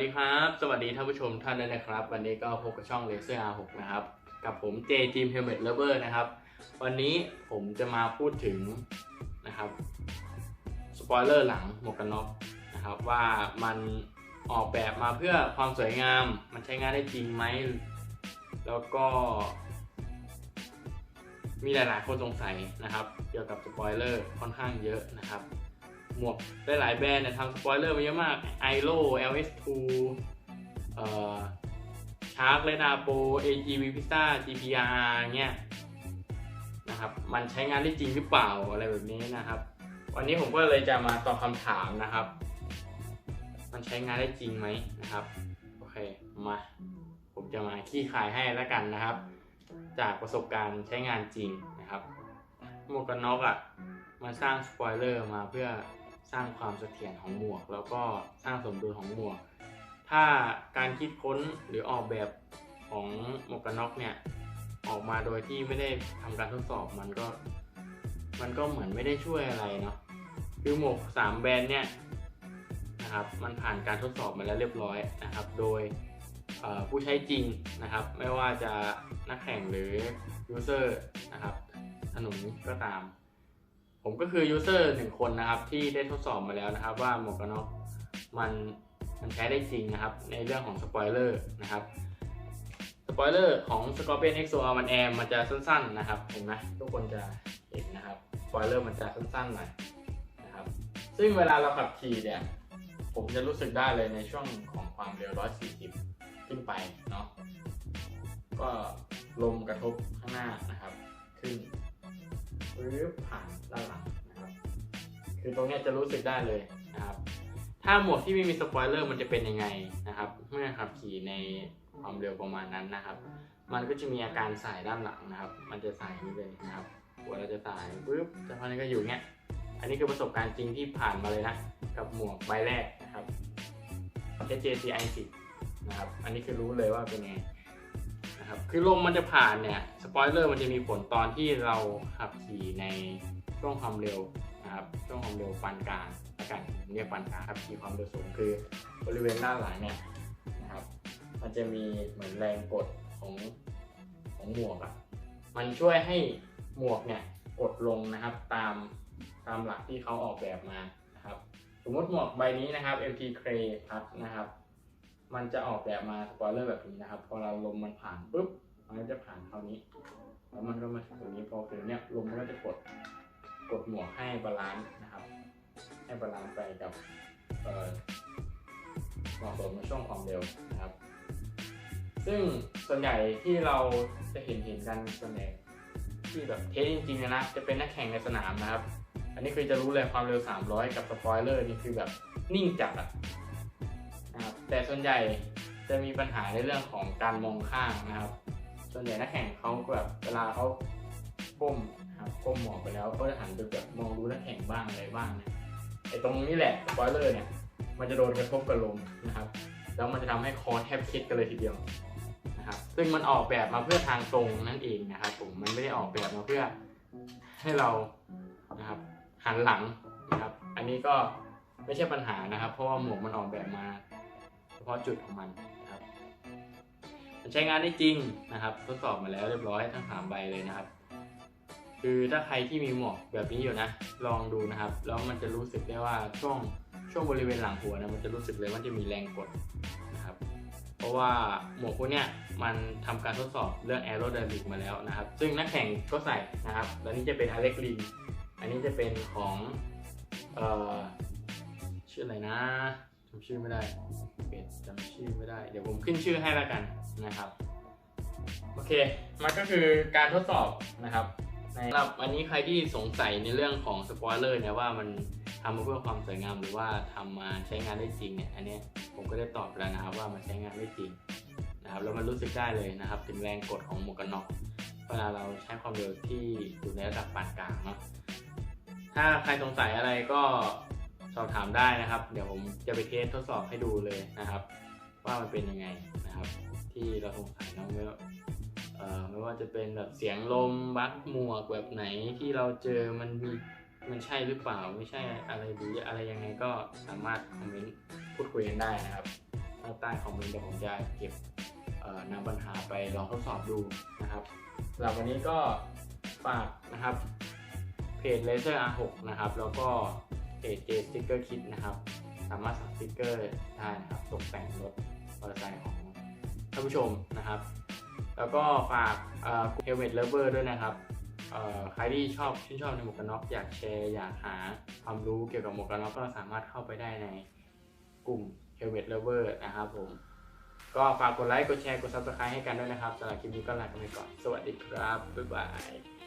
วัสดีครับ สวัสดีท่านผู้ชมท่านด้วยนะครับ วันนี้ก็พบกับช่อง Laser R6 นะครับ กับผม J Team Helmet Lover นะครับ วันนี้ผมจะมาพูดถึงนะครับสปอยเลอร์หลังหมวกกันน็อกนะครับว่ามันออกแบบมาเพื่อความสวยงาม มันใช้งานได้จริงไหม แล้วก็ มีหลายๆคนสงสัยนะครับ เกี่ยวกับสปอยเลอร์ค่อนข้างเยอะนะครับ หมวกได้หลายแบรนด์เนี่ยทำสปอยเลอร์มาเยอะมาก i l o LS2 เอ่อชาร์กเลนาโป AGV Pizza GPR เงี้ยนะครับมันใช้งานได้จริงหรือเปล่าอะไรแบบนี้นะครับ วันนี้ผมก็เลยจะมาตอบคำถามนะครับ มันใช้งานได้จริงไหมนะครับโอเคมาผมจะมาขี้คายให้แล้วกันนะครับ จากประสบการณ์ใช้งานจริงนะครับหมวกกันน็อกอะมาสร้างสปอยเลอร์มาเพื่อ สร้างความเสถียรของหมวก แล้วก็สร้างสมดุลของหมวก ถ้าการคิดค้นหรือออกแบบของหมวกกันน็อกเนี่ยออกมาโดยที่ไม่ได้ทำการทดสอบมันก็ มันก็เหมือนไม่ได้ช่วยอะไรเนาะคือหมวกสามแบรนด์เนี่ยนะครับมันผ่านการทดสอบมาแล้วเรียบร้อยนะครับ โดยผู้ใช้จริงนะครับ ไม่ว่าจะนักแข่งหรือยูเซอร์นะครับถนนก็ตาม ผมก็คือยูเซอร์หนึ่งคนนะครับที่ได้ทดสอบมาแล้วนะครับ ว่าหมวกกันน็อกมันมันใช้ได้จริงนะครับ ในเรื่องของสปอยเลอร์นะครับสปอยเลอร์ของ Scorpion XO R1 Air มันจะสั้น ๆ นะครับเห็นไหมทุกคนจะเห็นนะครับสปอยเลอร์มันจะสั้นๆหน่อยนะครับ ซึ่งเวลาเราขับขี่เนี่ยผมจะรู้สึกได้เลยในช่วงของความเร็ว 140 ขึ้นไปเนาะก็ลมกระทบข้างหน้านะครับ ขึ้น ปึ๊บผ่านด้านหลังนะครับ คือตรงนี้จะรู้สึกได้เลยนะครับ ถ้าหมวกที่ไม่มีสปอยเลอร์มันจะเป็นยังไงนะครับ เมื่อขับขี่ในความเร็วประมาณนั้นนะครับ มันก็จะมีอาการสายด้านหลังนะครับ มันจะสายนี้เลยนะครับ หัวเราจะสายปึ๊บแต่พอนี้ก็อยู่เงี้ย อันนี้คือประสบการณ์จริงที่ผ่านมาเลยนะ กับหมวกใบแรกนะครับ HJCI 10 นะครับ อันนี้คือรู้เลยว่าเป็นไง นะครับคือลมมันจะผ่านเนี่ยสปอยเลอร์มันจะมีผลตอนที่เราขับขี่ในช่วงความเร็วนะครับช่วงความเร็วปานกลางละกันผมเรียกปานกลางครับขี่ความเร็วสูงคือบริเวณด้านหลังเนี่ยนะครับ มันจะมีเหมือนแรงกดของของหมวกอะ่ะมันช่วยให้หมวกเนี่ยกดลงนะครับตามตามหลักที่เขาออกแบบมานะครับ สมมติหมวกใบนี้นะครับ MT Cray Plus นะครับ มันจะออกแบบมาสปอยเลอร์แบบนี้นะครับ พอเราลมมันผ่านปุ๊บ มันก็จะผ่านเท่านี้ แล้วมันก็มาถึงตรงนี้พอถึงเนี้ยลมมันก็จะกด กดหมวกให้บาลานซ์นะครับ ให้บาลานซ์ไปกับเอ่อเหมาะสมในช่วงความเร็วนะครับ ซึ่งส่วนใหญ่ที่เราจะเห็นเห็นกันส่วนใหญ่ที่แบบเทสจริงๆนะจะเป็นนักแข่งในสนามนะครับ อันนี้คือจะรู้เลยความเร็ว 300 กับสปอยเลอร์นี่คือแบบนิ่งจัดอะ นะครับแต่ส่วนใหญ่จะมีปัญหาในเรื่องของการมองข้างนะครับ ส่วนใหญ่นักแข่งเขาแบบเวลาเขาก้มนะครับก้มมองไปแล้วก็จะหันไปแบบมองดูนักแข่งบ้างอะไรบ้างนี่ยไอ้ตรงนี้แหละสปอยเลอร์เนี่ยมันจะโดนกระทบกับลมนะครับ แล้วมันจะทำให้คอแทบคิดกันเลยทีเดียวนะครับ ซึ่งมันออกแบบมาเพื่อทางตรงนั่นเองนะครับผมมันไม่ได้ออกแบบมาเพื่อให้เรานะครับหันหลังนะครับ อันนี้ก็ไม่ใช่ปัญหานะครับ เพราะว่าหมวกมันออกแบบมาาะจุดของมันนะครับใช้งานได้จริงนะครับ ทดสอบมาแล้วเรียบร้อยทั้งสามใบเลยนะครับ คือถ้าใครที่มีหมวกแบบนี้อยู่นะ ลองดูนะครับ แล้วมันจะรู้สึกได้ว่าช่วงช่วงบริเวณหลังหัวนะมันจะรู้สึกเลยว่าจะมีแรงกดนะครับ เพราะว่าหมวกพวกเนี้ยมันทำการทดสอบเรื่องแอโร d y นามิกมาแล้วนะครับ ซึ่งนักแข่งก็ใส่นะครับ แล้วนี่จะเป็นอเล็กลิงอันนี้จะเป็นของเอ่อชื่ออะไรนะ จำชื่อไม่ได้เป็ดจำชื่อไม่ได้ เดี๋ยวผมขึ้นชื่อให้แล้วกันนะครับ โอเค มันก็คือการทดสอบนะครับในสำหรับวันนี้ใครที่สงสัยในเรื่องของสปอยเลอร์เนี่ยว่ามันทำมาเพื่อความสวยงามหรือว่าทำมาใช้งานได้จริงเนี่ยอันนี้ผมก็ได้ตอบไปแล้วนะครับว่ามันใช้งานได้จริงนะครับแล้วมันรู้สึกได้เลยนะครับ ถึงแรงกดของหมวกกันน็อกเวลาเราใช้ความเร็วที่อยู่ในระดับปานกลางเนาะถ้าใครสงสัยอะไรก็ สอบถามได้นะครับ เดี๋ยวผมจะไปเทสทดสอบให้ดูเลยนะครับ ว่ามันเป็นยังไงนะครับ ที่เราสงสัยเนาะไม่ว่าเอ่อไม่ว่าจะเป็นแบบเสียงลมบักหมวกแบบไหนที่เราเจอมันมีมันใช่หรือเปล่าไม่ใช่อะไรหรืออะไรยังไงก็สามารถคอมเมนต์พูดคุยกันได้นะครับข้างใต้คอมเมนต์เดี๋ยวผมจะเก็บนำปัญหาไปลองทดสอบดูนะครับสำหรับวันนี้ก็ฝากนะครับเพจ Laser R6 นะครับ แล้วก็ เพจ J Sticker Kit นะครับ สามารถสั่งสติกเกอร์ได้นะครับตกแต่งรถมอเตอร์ไซค์ของท่านผู้ชมนะครับ แล้วก็ฝากเอ่อ Helmet Lover ด้วยนะครับใครที่ชอบชื่นชอบในหมวกกันน็อกอยากแชร์อยากหาความรู้เกี่ยวกับหมวกกันน็อกก็สามารถเข้าไปได้ในกลุ่ม Helmet Lover นะครับผม ก็ฝากกดไลค์ กดแชร์ กด Subscribe ให้กันด้วยนะครับสำหรับคลิปนี้ก็ลากันไปก่อน สวัสดีครับ บ๊ายบาย